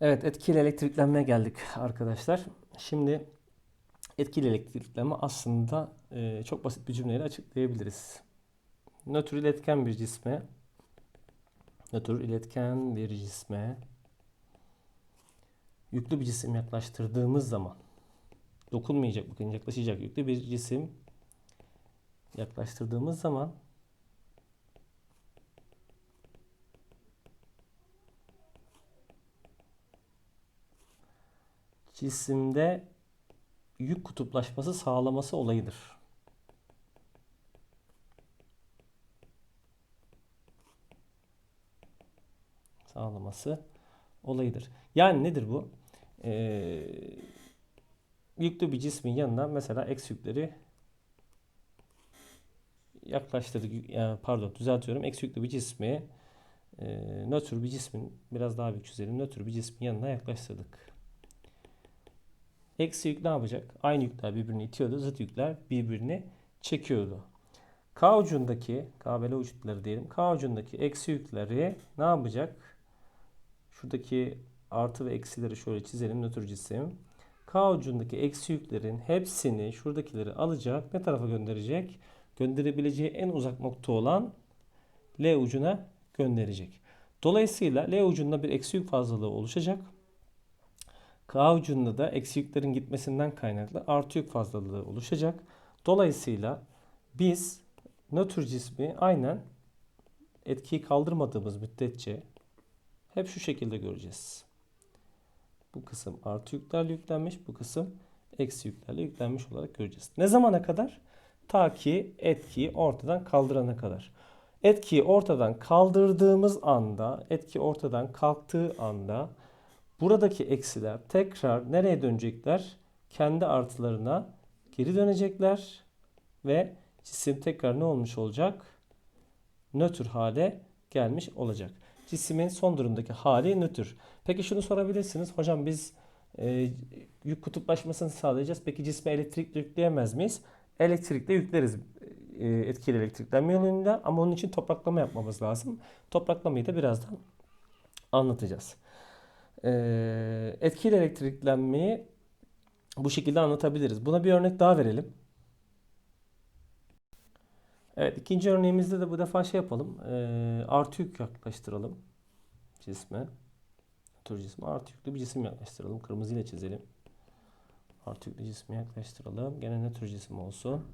Evet, etkili elektriklenmeye geldik arkadaşlar. Şimdi etkili elektriklenme aslında e, çok basit bir cümleyle açıklayabiliriz. Nötr iletken bir cisme, nötr iletken bir cisme yüklü bir cisim yaklaştırdığımız zaman dokunmayacak, bakın yaklaşacak yüklü bir cisim yaklaştırdığımız zaman cisimde yük kutuplaşması sağlaması olayıdır. Sağlaması olayıdır. Yani nedir bu? Ee, yüklü bir cismin yanına mesela x yükleri yaklaştırdık. Yani pardon düzeltiyorum. X yüklü bir cismi e, nötr bir cismin biraz daha büyük çizelim. Nötr bir cismin yanına yaklaştırdık. Eksi yük ne yapacak? Aynı yükler birbirini itiyordu. Zıt yükler birbirini çekiyordu. K ucundaki, K bela uçları diyelim. K ucundaki eksi yükleri ne yapacak? Şuradaki artı ve eksileri şöyle çizelim nötr cisim. K ucundaki eksi yüklerin hepsini şuradakileri alacak. Ne tarafa gönderecek? Gönderebileceği en uzak nokta olan L ucuna gönderecek. Dolayısıyla L ucunda bir eksi yük fazlalığı oluşacak. K ucunda da eksi yüklerin gitmesinden kaynaklı artı yük fazlalığı oluşacak. Dolayısıyla biz nötr cismi aynen etkiyi kaldırmadığımız müddetçe hep şu şekilde göreceğiz. Bu kısım artı yüklerle yüklenmiş, bu kısım eksi yüklerle yüklenmiş olarak göreceğiz. Ne zamana kadar? Ta ki etkiyi ortadan kaldırana kadar. Etkiyi ortadan kaldırdığımız anda, etki ortadan kalktığı anda buradaki eksiler tekrar nereye dönecekler? Kendi artılarına geri dönecekler ve cisim tekrar ne olmuş olacak? Nötr hale gelmiş olacak. Cismin son durumdaki hali nötr. Peki şunu sorabilirsiniz. Hocam biz e, yük kutuplaşmasını sağlayacağız. Peki cisme elektrik yükleyemez miyiz? Elektrikle yükleriz e, etkili elektriklenme yoluyla ama onun için topraklama yapmamız lazım. Topraklamayı da birazdan anlatacağız. E, etkili elektriklenmeyi bu şekilde anlatabiliriz. Buna bir örnek daha verelim. Evet ikinci örneğimizde de bu defa şey yapalım. E, artı yük yaklaştıralım cisme. Tür cisme artı yüklü bir cisim yaklaştıralım. Kırmızıyla çizelim. Artı yüklü cismi yaklaştıralım. Gene nötr cisim olsun.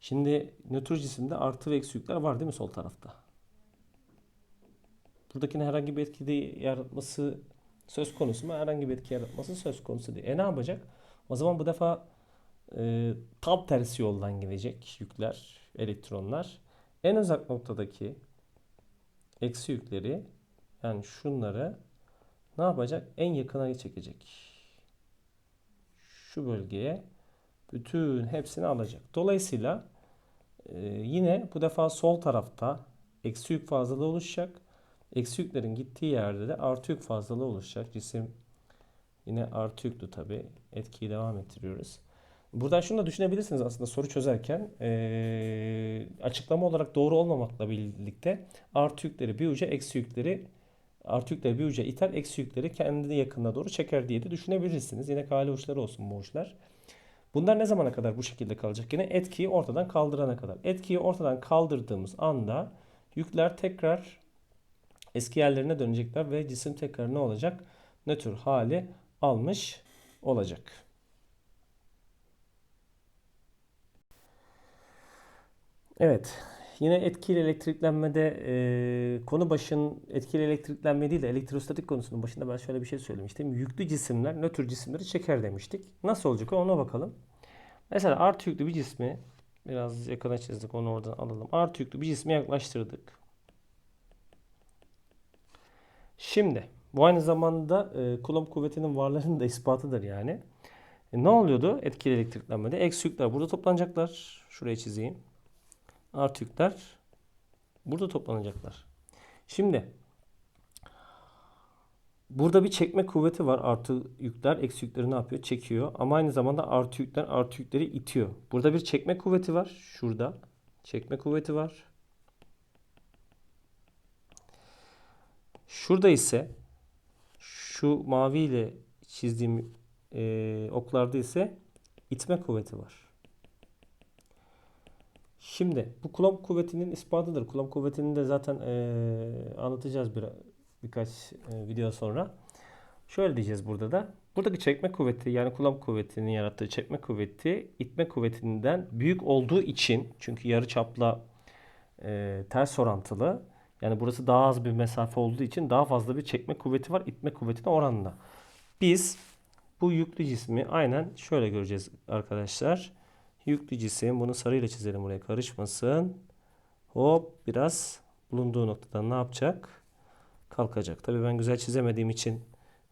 Şimdi nötr cisimde artı ve eksi yükler var değil mi sol tarafta? Buradakine herhangi bir etki yaratması söz konusu mu? Herhangi bir etki yaratması söz konusu değil. E ne yapacak? O zaman bu defa e, tam tersi yoldan gelecek yükler, elektronlar. En uzak noktadaki eksi yükleri yani şunları ne yapacak? En yakına çekecek. Şu bölgeye bütün hepsini alacak. Dolayısıyla e, yine bu defa sol tarafta eksi yük fazlalığı oluşacak. Eksi yüklerin gittiği yerde de artı yük fazlalığı oluşacak. Cisim yine artı yüklü tabi. Etkiyi devam ettiriyoruz. Buradan şunu da düşünebilirsiniz aslında soru çözerken e, açıklama olarak doğru olmamakla birlikte artı yükleri bir uca eksi yükleri artı yükleri bir uca iter eksi yükleri kendine yakınına doğru çeker diye de düşünebilirsiniz. Yine kale uçları olsun bu uçlar. Bunlar ne zamana kadar bu şekilde kalacak? Yine etkiyi ortadan kaldırana kadar. Etkiyi ortadan kaldırdığımız anda yükler tekrar eski yerlerine dönecekler ve cisim tekrar ne olacak? Nötr hali almış olacak. Evet. Yine etkili elektriklenmede e, konu başın etkili elektriklenme değil de elektrostatik konusunun başında ben şöyle bir şey söylemiştim. Yüklü cisimler nötr cisimleri çeker demiştik. Nasıl olacak ona bakalım. Mesela artı yüklü bir cismi biraz yakına çizdik onu oradan alalım. Artı yüklü bir cismi yaklaştırdık. Şimdi bu aynı zamanda e, Coulomb kuvvetinin varlığının da ispatıdır yani. E, ne oluyordu etkili elektriklenmede? Eksi yükler burada toplanacaklar. Şuraya çizeyim. Artı yükler burada toplanacaklar. Şimdi burada bir çekme kuvveti var. Artı yükler eksi yükleri ne yapıyor? Çekiyor. Ama aynı zamanda artı yükler artı yükleri itiyor. Burada bir çekme kuvveti var. Şurada. Çekme kuvveti var. Şurada ise şu maviyle çizdiğim e, oklarda ise itme kuvveti var. Şimdi bu kulak kuvvetinin ispatıdır. Kulak kuvvetini de zaten e, anlatacağız bir, birkaç e, video sonra. Şöyle diyeceğiz burada da. Buradaki çekme kuvveti yani kulak kuvvetinin yarattığı çekme kuvveti itme kuvvetinden büyük olduğu için çünkü yarı çapla e, ters orantılı. Yani burası daha az bir mesafe olduğu için daha fazla bir çekme kuvveti var itme kuvvetine oranla. Biz bu yüklü cismi aynen şöyle göreceğiz arkadaşlar. Yüklü cisim bunu sarıyla çizelim buraya karışmasın. Hop biraz bulunduğu noktadan ne yapacak? Kalkacak. Tabii ben güzel çizemediğim için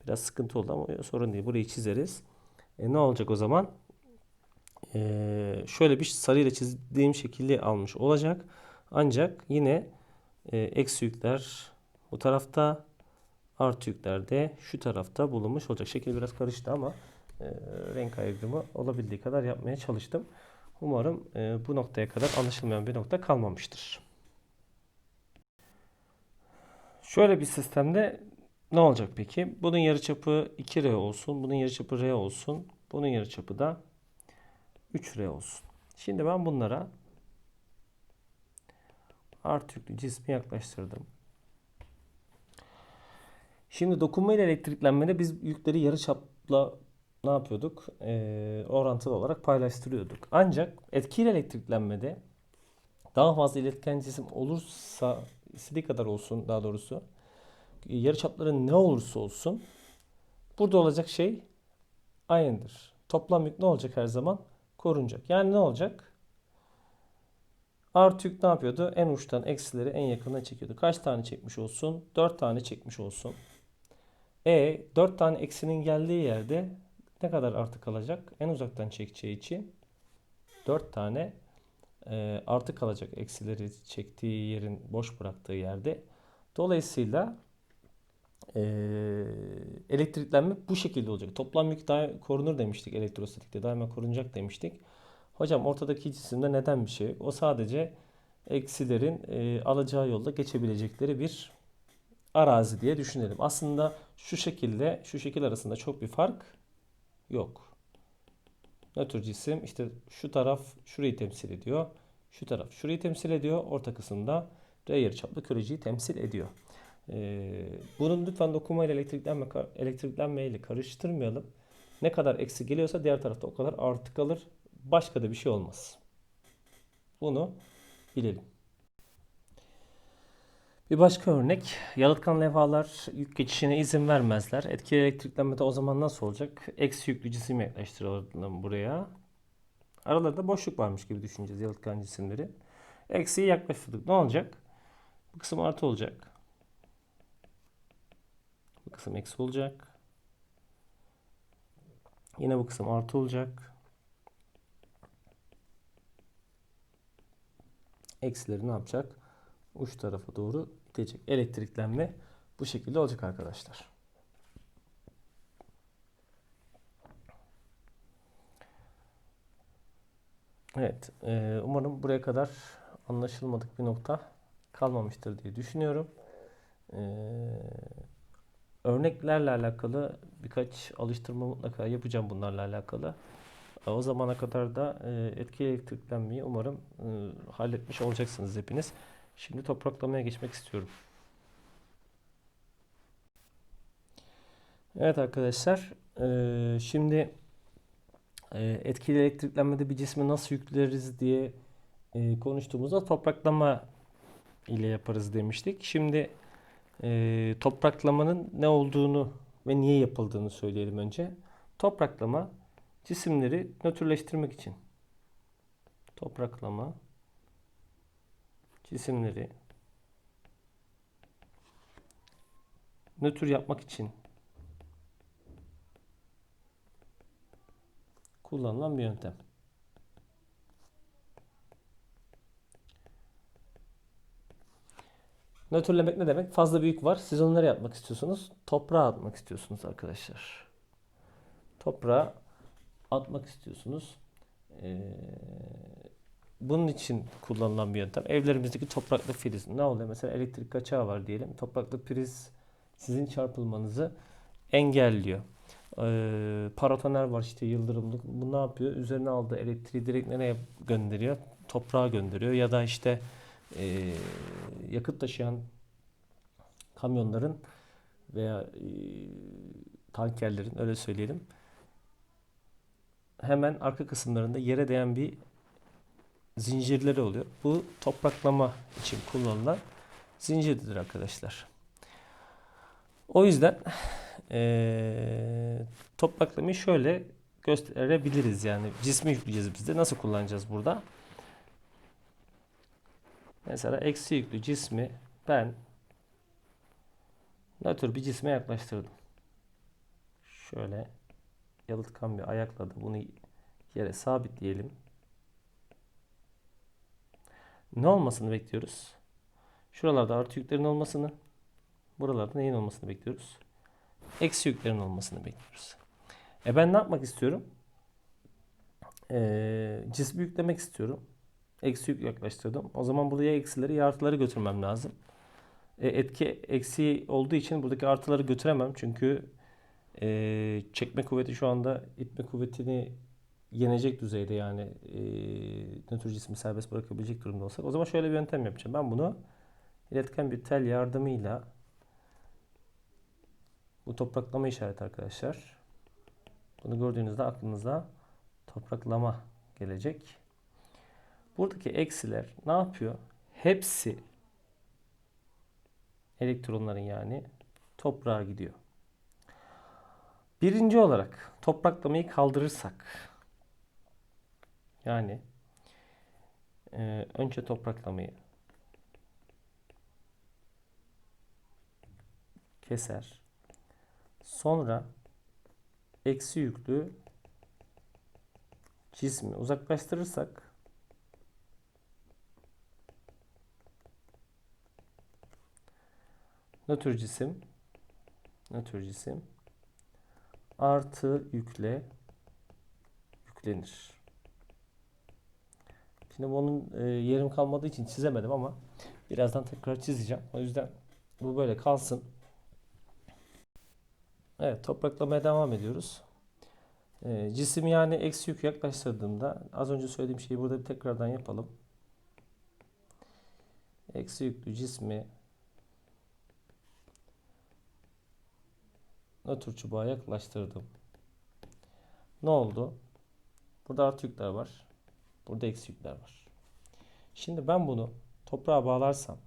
biraz sıkıntı oldu ama sorun değil. Burayı çizeriz. E ne olacak o zaman? E, şöyle bir sarıyla çizdiğim şekilde almış olacak. Ancak yine e, eksi yükler bu tarafta artı yükler de şu tarafta bulunmuş olacak. Şekil biraz karıştı ama e, renk ayrımı olabildiği kadar yapmaya çalıştım. Umarım e, bu noktaya kadar anlaşılmayan bir nokta kalmamıştır. Şöyle bir sistemde ne olacak peki? Bunun yarıçapı 2R olsun, bunun yarıçapı R olsun, bunun yarıçapı da 3R olsun. Şimdi ben bunlara artı yüklü cismi yaklaştırdım. Şimdi dokunma ile elektriklenmede biz yükleri yarıçapla ne yapıyorduk? Ee, orantılı olarak paylaştırıyorduk. Ancak etkili elektriklenmede daha fazla iletken cisim olursa istediği kadar olsun daha doğrusu yarıçapları ne olursa olsun burada olacak şey aynıdır. Toplam yük ne olacak her zaman? Korunacak. Yani ne olacak? Artı yük ne yapıyordu? En uçtan eksileri en yakına çekiyordu. Kaç tane çekmiş olsun? 4 tane çekmiş olsun. E 4 tane eksinin geldiği yerde ne kadar artı kalacak? En uzaktan çekeceği için 4 tane e, artı kalacak eksileri çektiği yerin boş bıraktığı yerde. Dolayısıyla e, elektriklenme bu şekilde olacak. Toplam yük daha korunur demiştik elektrostatikte. Daima korunacak demiştik. Hocam ortadaki cisimde neden bir şey? O sadece eksilerin e, alacağı yolda geçebilecekleri bir arazi diye düşünelim. Aslında şu şekilde şu şekil arasında çok bir fark yok. Nötr cisim işte şu taraf şurayı temsil ediyor. Şu taraf şurayı temsil ediyor. Orta kısımda R yarıçaplı küreciyi temsil ediyor. Ee, bunun lütfen dokuma ile elektriklenme, elektriklenme ile karıştırmayalım. Ne kadar eksi geliyorsa diğer tarafta o kadar artı kalır. Başka da bir şey olmaz. Bunu bilelim. Bir başka örnek, yalıtkan levhalar yük geçişine izin vermezler. Etkili elektriklenmede o zaman nasıl olacak? Eksi yüklü cisim yaklaştıralım buraya. Aralarında boşluk varmış gibi düşüneceğiz yalıtkan cisimleri. Eksiyi yaklaştırdık. Ne olacak? Bu kısım artı olacak. Bu kısım eksi olacak. Yine bu kısım artı olacak. Eksileri ne yapacak? Uç tarafa doğru itecek. Elektriklenme bu şekilde olacak arkadaşlar. Evet, e, umarım buraya kadar anlaşılmadık bir nokta kalmamıştır diye düşünüyorum. E, örneklerle alakalı birkaç alıştırma mutlaka yapacağım bunlarla alakalı. E, o zamana kadar da e, etkili elektriklenmeyi umarım e, halletmiş olacaksınız hepiniz. Şimdi topraklamaya geçmek istiyorum. Evet arkadaşlar, şimdi etkili elektriklenmede bir cismi nasıl yükleriz diye konuştuğumuzda topraklama ile yaparız demiştik. Şimdi topraklamanın ne olduğunu ve niye yapıldığını söyleyelim önce. Topraklama cisimleri nötrleştirmek için. Topraklama cisimleri nötr yapmak için kullanılan bir yöntem. Nötrlemek ne demek? Fazla büyük var. Siz onları yapmak istiyorsunuz. Toprağa atmak istiyorsunuz arkadaşlar. Toprağa atmak istiyorsunuz. Ee, bunun için kullanılan bir yöntem. Evlerimizdeki topraklı priz. Ne oluyor? Mesela elektrik kaçağı var diyelim. Topraklı priz sizin çarpılmanızı engelliyor. Ee, paratoner var işte yıldırımlık. Bu ne yapıyor? Üzerine aldığı elektriği direkt nereye gönderiyor? Toprağa gönderiyor. Ya da işte e, yakıt taşıyan kamyonların veya e, tankerlerin öyle söyleyelim hemen arka kısımlarında yere değen bir zincirleri oluyor. Bu topraklama için kullanılan zincirdir arkadaşlar. O yüzden eee topraklamayı şöyle gösterebiliriz yani cismi yükleyeceğiz biz de nasıl kullanacağız burada? Mesela eksi yüklü cismi ben nötr bir cisme yaklaştırdım. Şöyle yalıtkan bir ayakla da bunu yere sabitleyelim. Ne olmasını bekliyoruz? Şuralarda artı yüklerin olmasını, buralarda neyin olmasını bekliyoruz? Eksi yüklerin olmasını bekliyoruz. E ben ne yapmak istiyorum? Ee, cismi yüklemek istiyorum. Eksi yük yaklaştırdım. O zaman buraya eksileri ya artıları götürmem lazım. E, etki eksi olduğu için buradaki artıları götüremem. Çünkü e, çekme kuvveti şu anda itme kuvvetini yenecek düzeyde yani e, nötr cismi serbest bırakabilecek durumda olsak. O zaman şöyle bir yöntem yapacağım. Ben bunu iletken bir tel yardımıyla bu topraklama işareti arkadaşlar. Bunu gördüğünüzde aklınıza topraklama gelecek. Buradaki eksiler ne yapıyor? Hepsi elektronların yani toprağa gidiyor. Birinci olarak topraklamayı kaldırırsak yani e, önce topraklamayı keser. Sonra eksi yüklü cismi uzaklaştırırsak nötr cisim nötr cisim artı yükle yüklenir. Şimdi bunun e, yerim kalmadığı için çizemedim ama birazdan tekrar çizeceğim. O yüzden bu böyle kalsın. Evet topraklamaya devam ediyoruz. E, cisim yani eksi yük yaklaştırdığımda az önce söylediğim şeyi burada bir tekrardan yapalım. Eksi yüklü cismi nötr çubuğa yaklaştırdım. Ne oldu? Burada artı yükler var. Burada eksi yükler var. Şimdi ben bunu toprağa bağlarsam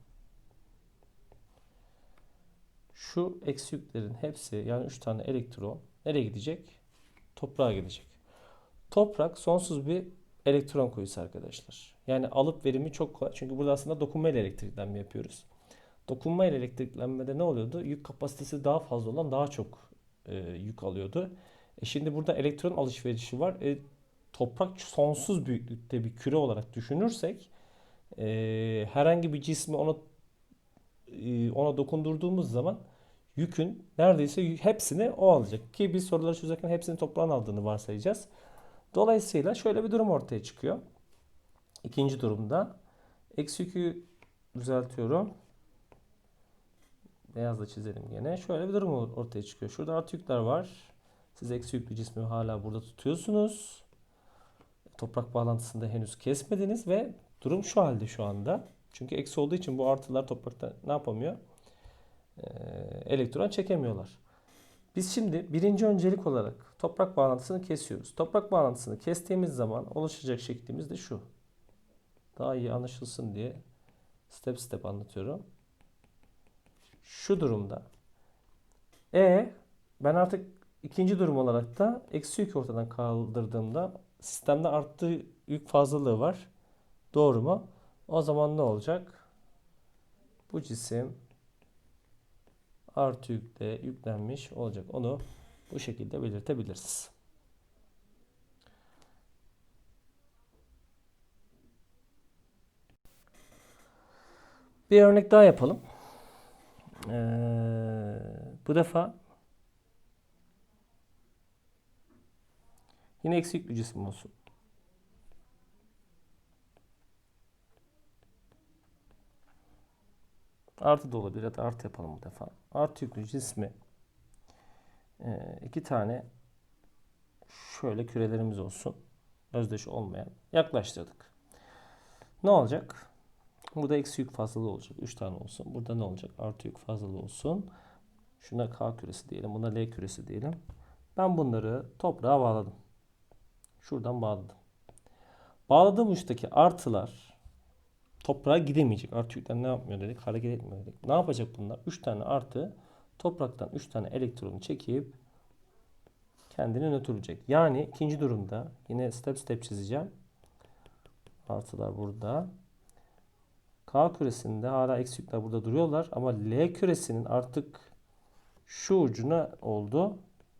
şu eksi yüklerin hepsi yani 3 tane elektron nereye gidecek? Toprağa gidecek. Toprak sonsuz bir elektron kuyusu arkadaşlar. Yani alıp verimi çok kolay. Çünkü burada aslında dokunma ile elektriklenme yapıyoruz. Dokunma ile elektriklenmede ne oluyordu? Yük kapasitesi daha fazla olan daha çok e, yük alıyordu. E şimdi burada elektron alışverişi var. E, toprak sonsuz büyüklükte bir küre olarak düşünürsek e, herhangi bir cismi ona e, ona dokundurduğumuz zaman yükün neredeyse hepsini o alacak. Ki biz soruları çözerken hepsini toprağın aldığını varsayacağız. Dolayısıyla şöyle bir durum ortaya çıkıyor. İkinci durumda eksi yükü düzeltiyorum. Beyazla çizelim gene. Şöyle bir durum ortaya çıkıyor. Şurada artı yükler var. Siz eksi yüklü cismi hala burada tutuyorsunuz. Toprak bağlantısında henüz kesmediniz ve durum şu halde şu anda. Çünkü eksi olduğu için bu artılar toprakta ne yapamıyor? Ee, elektron çekemiyorlar. Biz şimdi birinci öncelik olarak toprak bağlantısını kesiyoruz. Toprak bağlantısını kestiğimiz zaman oluşacak şeklimiz de şu. Daha iyi anlaşılsın diye step step anlatıyorum. Şu durumda E ben artık ikinci durum olarak da eksi yük ortadan kaldırdığımda sistemde arttığı yük fazlalığı var. Doğru mu? O zaman ne olacak? Bu cisim artı yükle yüklenmiş olacak. Onu bu şekilde belirtebiliriz. Bir örnek daha yapalım. Ee, bu defa yine eksik bir cisim olsun. Artı da olabilir ya da artı yapalım bu defa. Artı yüklü cismi e, iki tane şöyle kürelerimiz olsun. Özdeş olmayan. Yaklaştırdık. Ne olacak? Burada eksi yük fazlalığı olacak. 3 tane olsun. Burada ne olacak? Artı yük fazlalığı olsun. Şuna K küresi diyelim. Buna L küresi diyelim. Ben bunları toprağa bağladım. Şuradan bağladım. Bağladığım uçtaki artılar toprağa gidemeyecek. Artı yükler ne yapmıyor dedik? Hareket etmiyor dedik. Ne yapacak bunlar? 3 tane artı topraktan 3 tane elektronu çekip kendini nötrleyecek. Yani ikinci durumda yine step step çizeceğim. Artılar burada. K küresinde hala eksi yükler burada duruyorlar ama L küresinin artık şu ucuna oldu.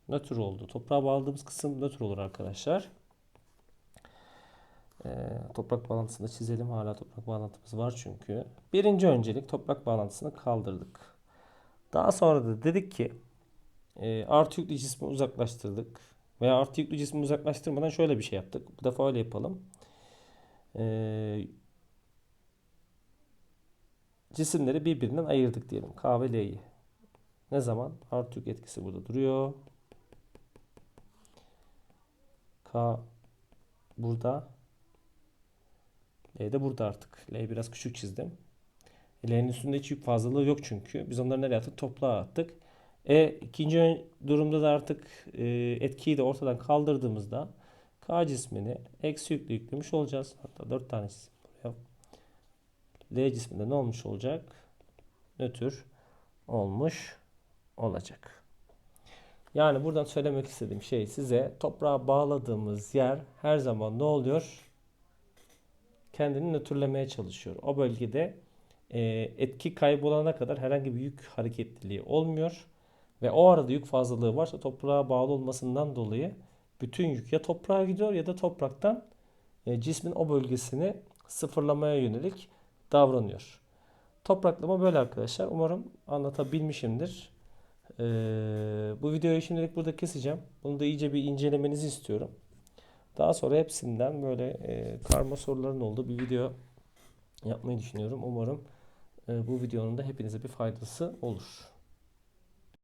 Nötr oldu. Toprağa bağladığımız kısım nötr olur arkadaşlar. Ee, toprak bağlantısını çizelim. Hala toprak bağlantımız var çünkü. Birinci öncelik toprak bağlantısını kaldırdık. Daha sonra da dedik ki e, artı yüklü cismi uzaklaştırdık. Veya artı yüklü cismi uzaklaştırmadan şöyle bir şey yaptık. Bu defa öyle yapalım. Ee, cisimleri birbirinden ayırdık diyelim. K ve L'yi. Ne zaman? Artı yük etkisi burada duruyor. K burada. L de burada artık. L'yi biraz küçük çizdim. L'nin üstünde hiç yük fazlalığı yok çünkü. Biz onları nereye attık? Toprağa attık. E ikinci durumda da artık e, etkiyi de ortadan kaldırdığımızda K cismini eksi yüklü yüklemiş olacağız. Hatta 4 tane L cisminde ne olmuş olacak? Nötr olmuş olacak. Yani buradan söylemek istediğim şey size toprağa bağladığımız yer her zaman ne oluyor? Kendini nötrlemeye çalışıyor. O bölgede e, etki kaybolana kadar herhangi bir yük hareketliliği olmuyor. Ve o arada yük fazlalığı varsa toprağa bağlı olmasından dolayı bütün yük ya toprağa gidiyor ya da topraktan e, cismin o bölgesini sıfırlamaya yönelik davranıyor. Topraklama böyle arkadaşlar. Umarım anlatabilmişimdir. Ee, bu videoyu şimdilik burada keseceğim. Bunu da iyice bir incelemenizi istiyorum. Daha sonra hepsinden böyle e, karma soruların olduğu bir video yapmayı düşünüyorum. Umarım e, bu videonun da hepinize bir faydası olur.